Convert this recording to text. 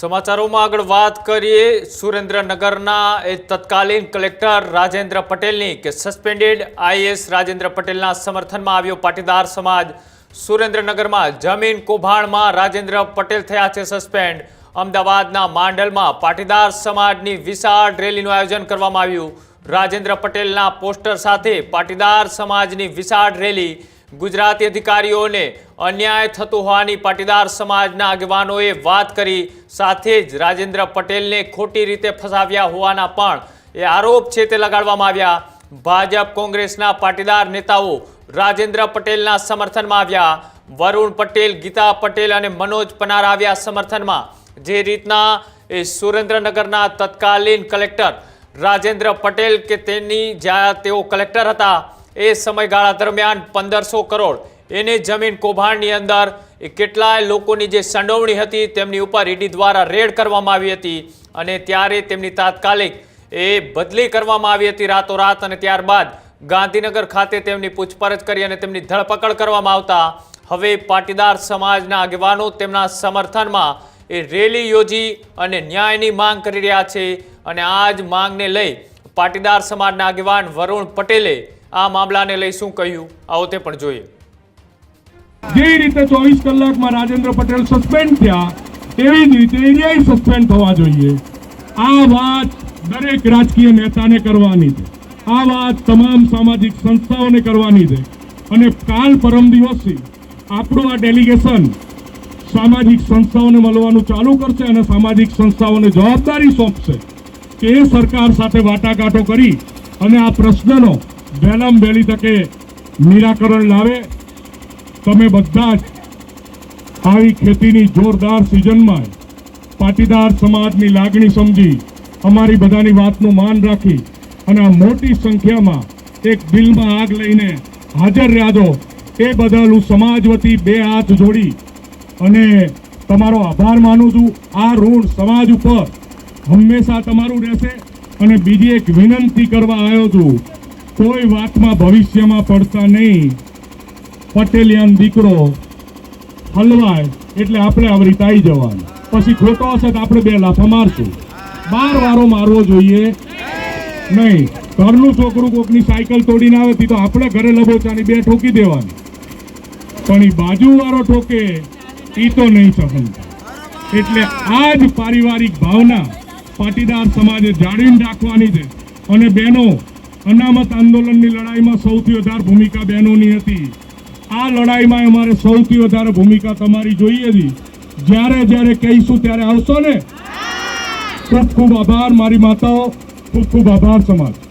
સમાચારોમાં આગળ વાત કરીએ. સુરેન્દ્રનગરના એ તત્કાલીન કલેક્ટર રાજેન્દ્ર પટેલની કે સસ્પેન્ડેડ આઈએસ રાજેન્દ્ર પટેલના સમર્થનમાં આવ્યો પાટીદાર સમાજ. સુરેન્દ્રનગરમાં જમીન કૌભાંડમાં રાજેન્દ્ર પટેલ થયા છે સસ્પેન્ડ અમદાવાદના માંડલમાં પાટીદાર સમાજની વિશાળ રેલીનું આયોજન કરવામાં આવ્યું. રાજેન્દ્ર પટેલના પોસ્ટર સાથે પાટીદાર સમાજની વિશાળ રેલી ગુજરાતી અધિકારીઓને અન્યાય થતો હોવાની પાટીદાર સમાજના આગેવાનોએ વાત કરી, સાથે જ રાજેન્દ્ર પટેલને ખોટી રીતે ફસાવ્યા હોવાના પણ એ આરોપ છે તે લગાડવામાં આવ્યા. ભાજપ કોંગ્રેસના પાટીદાર નેતાઓ રાજેન્દ્ર પટેલના સમર્થનમાં આવ્યા. વરુણ પટેલ, ગીતા પટેલ અને મનોજ પનાર આવ્યા સમર્થનમાં. જે રીતના એ સુરેન્દ્રનગરના તત્કાલીન કલેક્ટર રાજેન્દ્ર પટેલ કે તેની જ્યાં તેઓ કલેક્ટર હતા એ સમયગાળા દરમિયાન પંદરસો કરોડ. એને જમીન કૌભાંડની અંદર એ કેટલાય લોકોની જે સંડોવણી હતી તેમની ઉપર ઈડી દ્વારા રેડ કરવામાં આવી હતી અને ત્યારે તેમની તાત્કાલિક એ બદલી કરવામાં આવી હતી રાતોરાત અને ત્યારબાદ ગાંધીનગર ખાતે તેમની પૂછપરછ કરી અને તેમની ધરપકડ કરવામાં આવતા. હવે પાટીદાર સમાજના આગેવાનો તેમના સમર્થનમાં એ રેલી યોજી અને ન્યાયની માંગ કરી રહ્યા છે અને આ જ માંગને લઈ પાટીદાર સમાજના આગેવાન વરુણ પટેલે આ મામલાને લઈ શું કહ્યું? આવો તે પણ જોઈએ. જે રીતે ચોવીસ કલાકમાં રાજેન્દ્ર પટેલ સસ્પેન્ડ થયા, તેવી જ રીતે એરિયાએ સસ્પેન્ડ થવા જોઈએ. આ વાત દરેક રાજકીય નેતાને કરવાની છે. આ વાત તમામ સામાજિક સંસ્થાઓને કરવાની છે. અને કાલ પરમ દિવસથી આપણું આ ડેલિગેશન સામાજિક સંસ્થાઓને મળવાનું ચાલુ કરશે અને સામાજિક સંસ્થાઓને જવાબદારી સોંપશે. કે એ સરકાર સાથે વાટાઘાટો કરી અને આ પ્રશ્નનો વહેલામ વહેલી તકે નિરાકરણ લાવે. તમે બધા જ આવી ખેતીની જોરદાર સિઝનમાં પાટીદાર સમાજની લાગણી સમજી અમારી બધાની વાતનું માન રાખી અને આ મોટી સંખ્યામાં એક દિલમાં આગ લઈને હાજર રહ્યા એ બદલ હું સમાજ વતી બે હાથ જોડી અને તમારો આભાર માનું છું. આ ઋણ સમાજ ઉપર હંમેશા તમારું રહેશે અને બીજી એક વિનંતી કરવા આવ્યો છું. કોઈ વાતમાં ભવિષ્યમાં પડતા નહીં. પટેલિયાન દીકરો હલવાય એટલે આપણે આવી રીતે આવી જવાનું. પછી ખોટો હશે તો આપણે બે લાફા મારશું. બાર વારો મારવો જોઈએ. નહીં. ઘરનું છોકરું કોકની સાયકલ તોડીને આવે તી આપણે ઘરે લબોચાની બે ઠોકી દેવાની. પણ એ બાજુવાળો ઠોકે એ તો નહીં સહન. એટલે આ જ પારિવારિક ભાવના પાટીદાર સમાજે જાળવીને રાખવાની છે. અને બહેનો અનામત આંદોલનની લડાઈમાં સૌથી વધારે ભૂમિકા બહેનોની હતી. આ લડાઈમાં અમારે સૌથી વધારે ભૂમિકા તમારી જોઈએ હતી જ્યારે જ્યારે કહીશું ત્યારે આવશો ને? ખૂબ ખૂબ આભાર મારી માતાઓ. ખૂબ ખૂબ આભાર સમાજ.